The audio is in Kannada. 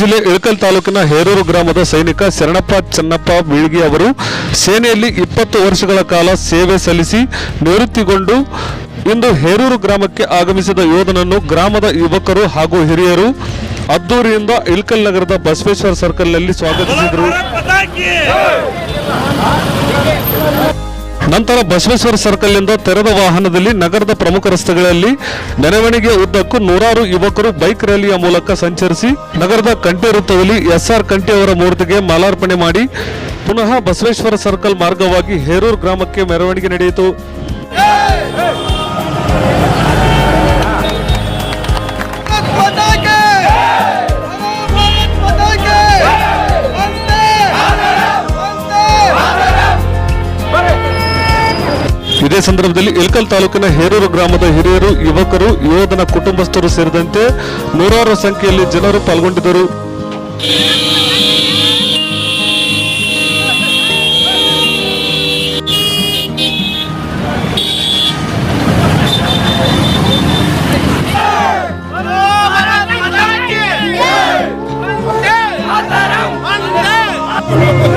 ಜಿಲ್ಲೆ ಇಳಕಲ್ ತಾಲೂಕಿನ ಹೇರೂರು ಗ್ರಾಮದ ಸೈನಿಕ ಶರಣಪ್ಪ ಚನ್ನಪ್ಪ ಬೀಳ್ಗಿ ಅವರು ಸೇನೆಯಲ್ಲಿ ಇಪ್ಪತ್ತು ವರ್ಷಗಳ ಕಾಲ ಸೇವೆ ಸಲ್ಲಿಸಿ ನಿವೃತ್ತಿಗೊಂಡು ಇಂದು ಹೇರೂರು ಗ್ರಾಮಕ್ಕೆ ಆಗಮಿಸಿದ ಯೋಧನನ್ನು ಗ್ರಾಮದ ಯುವಕರು ಹಾಗೂ ಹಿರಿಯರು ಅದ್ದೂರಿಯಿಂದ ಇಳಕಲ್ ನಗರದ ಬಸವೇಶ್ವರ ಸರ್ಕಲ್ನಲ್ಲಿ ಸ್ವಾಗತಿಸಿದರು. ನಂತರ ಬಸವೇಶ್ವರ ಸರ್ಕಲ್ನಿಂದ ತೆರೆದ ವಾಹನದಲ್ಲಿ ನಗರದ ಪ್ರಮುಖ ರಸ್ತೆಗಳಲ್ಲಿ ಮೆರವಣಿಗೆ ಉದ್ದಕ್ಕೂ ನೂರಾರು ಯುವಕರು ಬೈಕ್ ರ್ಯಾಲಿಯ ಮೂಲಕ ಸಂಚರಿಸಿ ನಗರದ ಕಂಠೆ ವೃತ್ತದಲ್ಲಿ ಎಸ್ಆರ್ ಕಂಠೆ ಅವರ ಮೂರ್ತಿಗೆ ಮಾಲಾರ್ಪಣೆ ಮಾಡಿ ಪುನಃ ಬಸವೇಶ್ವರ ಸರ್ಕಲ್ ಮಾರ್ಗವಾಗಿ ಹೇರೂರು ಗ್ರಾಮಕ್ಕೆ ಮೆರವಣಿಗೆ ನಡೆಯಿತು. ಇದೇ ಸಂದರ್ಭದಲ್ಲಿ ಇಳಕಲ್ ತಾಲೂಕಿನ ಹೇರೂರು ಗ್ರಾಮದ ಹಿರಿಯರು ಯುವಕರು ಯೋಧನ ಕುಟುಂಬಸ್ಥರು ಸೇರಿದಂತೆ ನೂರಾರು ಸಂಖ್ಯೆಯಲ್ಲಿ ಜನರು ಪಾಲ್ಗೊಂಡಿದ್ದರು Thank you.